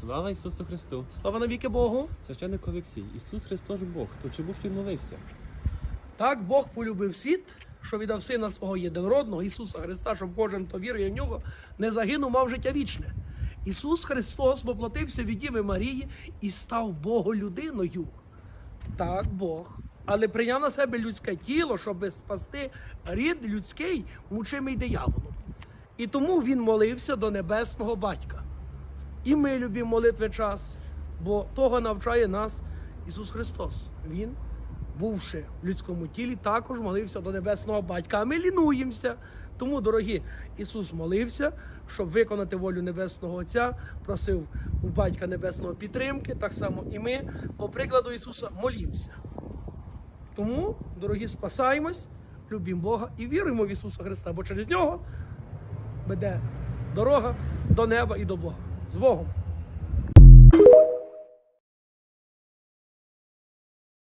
Слава Ісусу Христу! Слава навіки Богу! Священник Олексій, Ісус Христос Бог, то чому ж він молився? Так Бог полюбив світ, що віддав сина свого єдинородного Ісуса Христа, щоб кожен, хто вірує в нього, не загинув, мав життя вічне. Ісус Христос воплотився від Діви Марії і став Боголюдиною. Так, Бог. Але прийняв на себе людське тіло, щоб спасти рід людський, мучимий дияволом. І тому він молився до небесного батька. І ми любимо молитви час, бо того навчає нас Ісус Христос. Він, бувши в людському тілі, також молився до небесного батька. А ми лінуємося. Тому, дорогі, Ісус молився, щоб виконати волю Небесного Отця, просив у батька Небесного підтримки. Так само і ми, по прикладу Ісуса, молімося. Тому, дорогі, спасаємось, любимо Бога і віруємо в Ісуса Христа, бо через нього веде дорога до неба і до Бога. З Богом!